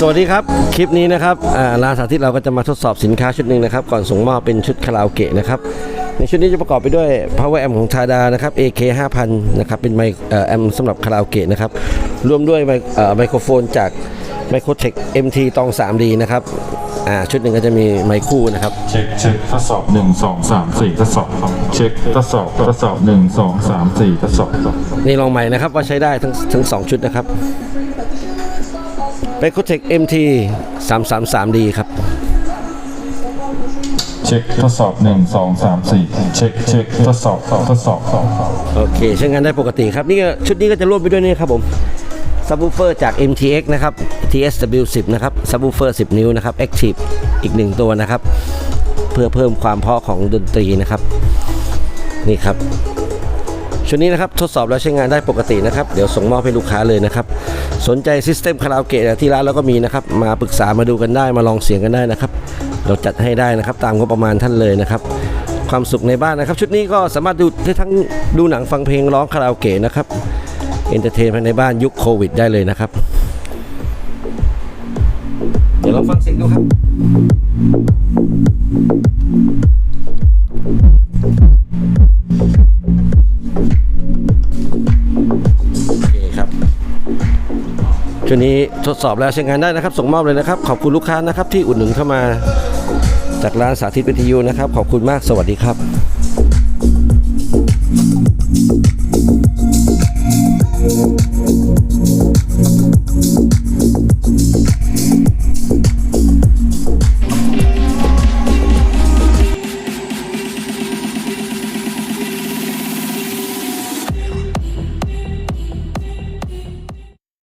สวัสดีครับ คลิปนี้นะครับอ่าร้านสาธิตเราก็จะมาทดสอบสินค้าชุดหนึ่งนะครับ ก่อนส่งมอบเป็นชุดคาราโอเกะนะครับ ในชุดนี้จะประกอบไปด้วย power amp ของทาดานะครับ AK 5000นะครับ เป็นไมค์เอ่อแอมสำหรับคาราโอเกะนะครับ รวมด้วยไมค์เอ่อไมโครโฟนจาก Microtech MT ตอง 3D นะครับอ่าชุดหนึ่งก็จะมีไมค์คู่นะครับ เช็คเช็คทดสอบหนึ่งสองสามสี่ทดสอบเช็คทดสอบทดสอบหนึ่งสองสามสี่ทดสอบนี่ลองใหม่นะครับว่าใช้ได้ทั้งทั้งสองชุดนะครับ Microtech MT 333D ครับ เช็คทดสอบหนึ่งสองสามสี่เช็คเช็คทดสอบทดสอบโอเคใช้งานได้ปกติครับ นี่ก็ชุดนี้ก็จะร่วมไปด้วยนี่ครับผมซับ w ูเฟอร์จาก MTX นะครับ TSW10 นะครับซับ w ูเฟอร์ 10 นิ้วนะครับ Active อีกหนึ่งตัวนะครับ เพื่อเพิ่มความเพราะของดนตรีนะครับ นี่ครับ ชุดนี้นะครับทดสอบแล้วใช้งานได้ปกตินะครับ เดี๋ยวส่งมอบให้ลูกค้าเลยนะครับ สนใจซิสเต็มคาราโอเกะที่ร้านเราก็มีนะครับ มาปรึกษามาดูกันได้มาลองเสียงกันได้นะครับ เราจัดให้ได้นะครับ ตามงบประมาณท่านเลยนะครับความสุขในบ้านนะครับ ชุดนี้ก็สามารถดูได้ทั้งดูหนังฟังเพลงร้องคาราโอเกะนะครับเอนเตอร์เทนภายในบ้านยุคโควิดได้เลยนะครับ เดี๋ยวเราฟังเสียงดูครับ ชุดนี้ทดสอบแล้วใช้งานได้นะครับ ส่งมอบเลยนะครับ ขอบคุณลูกค้านะครับที่อุดหนุนเข้ามา จากร้านสาธิตวิทยุนะครับ ขอบคุณมากสวัสดีครับ